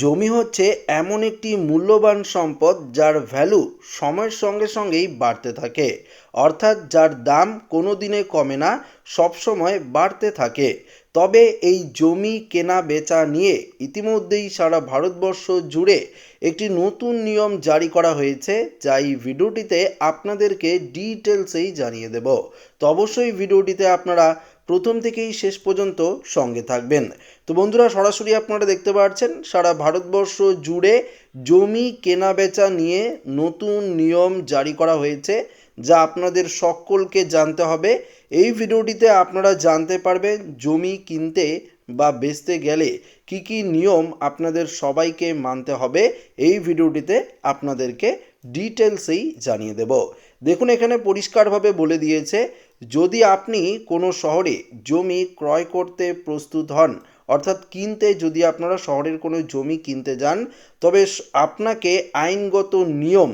জমি হচ্ছে এমন একটি মূল্যবান সম্পদ যার ভ্যালু সময়ের সঙ্গে সঙ্গেই বাড়তে থাকে। অর্থাৎ যার দাম কোনো দিনে কমে না, সবসময় বাড়তে থাকে। তবে এই জমি কেনা বেচা নিয়ে ইতিমধ্যেই সারা ভারতবর্ষ জুড়ে একটি নতুন নিয়ম জারি করা হয়েছে, যা এই ভিডিওটিতে আপনাদেরকে ডিটেলসেই জানিয়ে দেব। তো অবশ্যই ভিডিওটিতে আপনারা প্রথম থেকেই শেষ পর্যন্ত সঙ্গে থাকবেন। তো বন্ধুরা, সরাসরি আপনারা দেখতে পাচ্ছেন সারা ভারতবর্ষ জুড়ে জমি কেনা বেচা নিয়ে নতুন নিয়ম জারি করা হয়েছে, যা আপনাদের সকলকে জানতে হবে। এই ভিডিওটিতে আপনারা জানতে পারবেন জমি কিনতে বা বেচতে গেলে কি কি নিয়ম আপনাদের সবাইকে মানতে হবে। এই ভিডিওটিতে আপনাদেরকে ডিটেলসেই জানিয়ে দেব। দেখুন, এখানে পরিষ্কারভাবে বলে দিয়েছে যদি আপনি কোনো শহরে জমি ক্রয় করতে প্রস্তুত হন, অর্থাৎ কিনতে যদি আপনারা শহরের কোনো জমি কিনতে যান, তবে আপনাকে আইনগত নিয়ম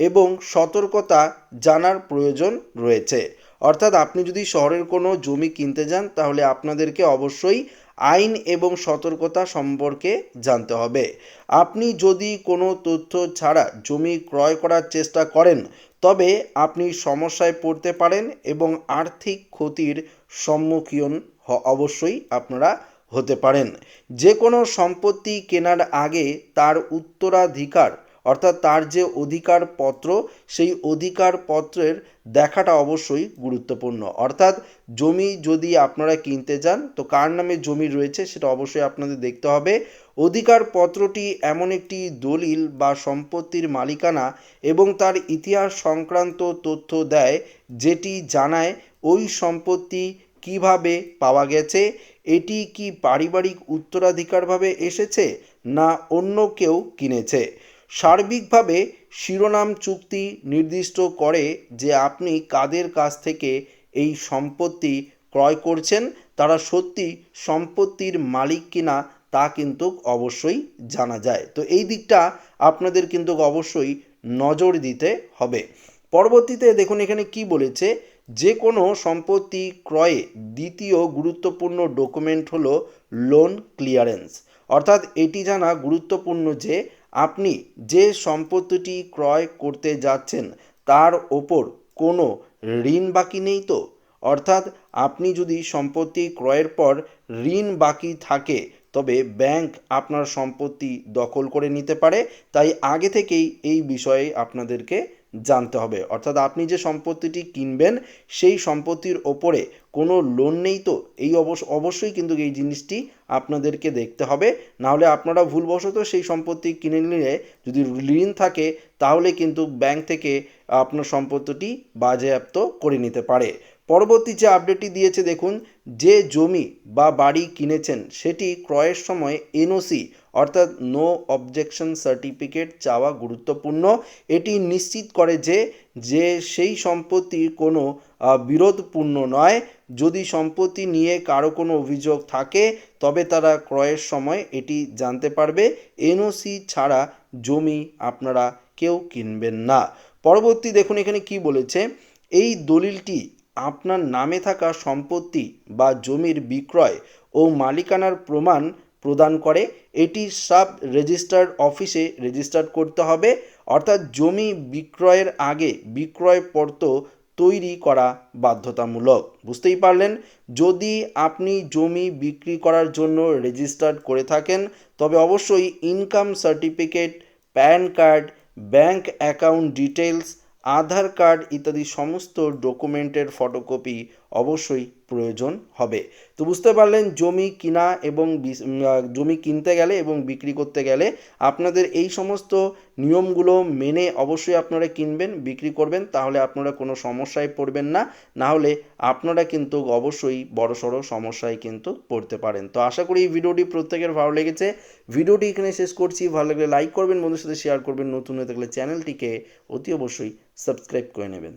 এবং সতর্কতা জানার প্রয়োজন রয়েছে। অর্থাৎ আপনি যদি শহরের কোনো জমি কিনতে যান, তাহলে আপনাদেরকে অবশ্যই আইন এবং সতর্কতা সম্পর্কে জানতে হবে। আপনি যদি কোনো তথ্য ছাড়া জমি ক্রয় করার চেষ্টা করেন, তবে আপনি সমস্যায় পড়তে পারেন এবং আর্থিক ক্ষতির সম্মুখীন অবশ্যই আপনারা হতে পারেন। যে কোনো সম্পত্তি কেনার আগে তার উত্তরাধিকার অর্থাৎ তার যে অধিকার পত্র সেই অধিকার পত্রের দেখাটা অবশ্যই গুরুত্বপূর্ণ। অর্থাৎ জমি যদি আপনারা কিনতে যান, তো কার নামে জমি রয়েছে সেটা অবশ্যই আপনাদের দেখতে হবে। অধিকার পত্রটি এমন একটি দলিল বা সম্পত্তির মালিকানা এবং তার ইতিহাস সংক্রান্ত তথ্য দেয়, যেটি জানায় ওই সম্পত্তি কীভাবে পাওয়া গেছে, এটি কি পারিবারিক উত্তরাধিকারভাবে এসেছে না অন্য কেউ কিনেছে। সার্বিকভাবে শিরোনাম চুক্তি নির্দিষ্ট করে যে আপনি কাদের কাছ থেকে এই সম্পত্তি ক্রয় করছেন, তারা সত্যি সম্পত্তির মালিক কিনা তা কিন্তু অবশ্যই জানা যায়। তো এই দিকটা আপনাদের কিন্তু অবশ্যই নজর দিতে হবে। পরবর্তীতে দেখুন এখানে কি বলেছে, যে কোনো সম্পত্তি ক্রয়ে দ্বিতীয় গুরুত্বপূর্ণ ডকুমেন্ট হলো লোন ক্লিয়ারেন্স অর্থাৎ এটি জানা গুরুত্বপূর্ণ যে আপনি যে সম্পত্তিটি ক্রয় করতে যাচ্ছেন, তার ওপর কোনো ঋণ বাকি নেই তো? অর্থাৎ আপনি যদি সম্পত্তি ক্রয়ের পর ঋণ বাকি থাকে, তবে ব্যাংক আপনার সম্পত্তি দখল করে নিতে পারে। তাই আগে থেকেই এই বিষয়ে আপনাদেরকে জানতে হবে। অর্থাৎ আপনি যে সম্পত্তিটি কিনবেন, সেই সম্পত্তির ওপরে কোনো লোন নেই তো? এই অবশ্য অবশ্যই কিন্তু এই জিনিসটি আপনাদেরকে দেখতে হবে। নাহলে আপনারা ভুলবশত সেই সম্পত্তি কিনে নিলে যদি ঋণ থাকে, তাহলে কিন্তু ব্যাংক থেকে আপনার সম্পত্তিটি বাজেয়াপ্ত করে নিতে পারে। পরবর্তী যে আপডেটটি দিয়েছে, দেখুন, যে জমি বা বাড়ি কিনেছেন, সেটি ক্রয়ের সময় এনওসি অর্থাৎ নো অবজেকশন সার্টিফিকেট চাওয়া গুরুত্বপূর্ণ। এটি নিশ্চিত করে যে যে সেই সম্পত্তি কোনো বিরোধপূর্ণ নয়। যদি সম্পত্তি নিয়ে কারও কোনো অভিযোগ থাকে, তবে তারা ক্রয়ের সময় এটি জানতে পারবে। এনওসি ছাড়া জমি আপনারা কেউ কিনবেন না। পরবর্তী দেখুন, এখানে কি বলেছে? এই দলিলটি আপনার নামে থাকা সম্পত্তি বা জমির বিক্রয় ও মালিকানার প্রমাণ প্রদান করে, এটি সাব রেজিস্টার্ড অফিসে রেজিস্টার করতে হবে, অর্থাৎ জমি বিক্রয়ের আগে বিক্রয় পত্র তৈরি করা বাধ্যতামূলক। বুঝতেই পারলেন? যদি আপনি জমি বিক্রি করার জন্য রেজিস্টার্ড করে থাকেন, তবে অবশ্যই income certificate, PAN card, bank account details Aadhaar card ইত্যাদি সমস্ত ডকুমেন্টের ফটোকপি অবশ্যই প্রয়োজন হবে। তো বুঝতে পারলেন, জমি কিনা এবং জমি কিনতে গেলে এবং বিক্রি করতে গেলে আপনাদের এই সমস্ত নিয়মগুলো মেনে অবশ্যই আপনারা কিনবেন, বিক্রি করবেন, তাহলে আপনারা কোনো সমস্যায় পড়বেন না। না হলে আপনারা কিন্তু অবশ্যই বড়সড় সমস্যায় কিন্তু পড়তে পারেন। তো আশা করি এই ভিডিওটি প্রত্যেকের ভালো লেগেছে। ভিডিওটি এখানে শেষ করছি। ভালো লাগলে লাইক করবেন বন্ধুর সাথে শেয়ার করবেন। নতুন হয়ে থাকলে চ্যানেলটিকে অতি অবশ্যই সাবস্ক্রাইব করে নেবেন।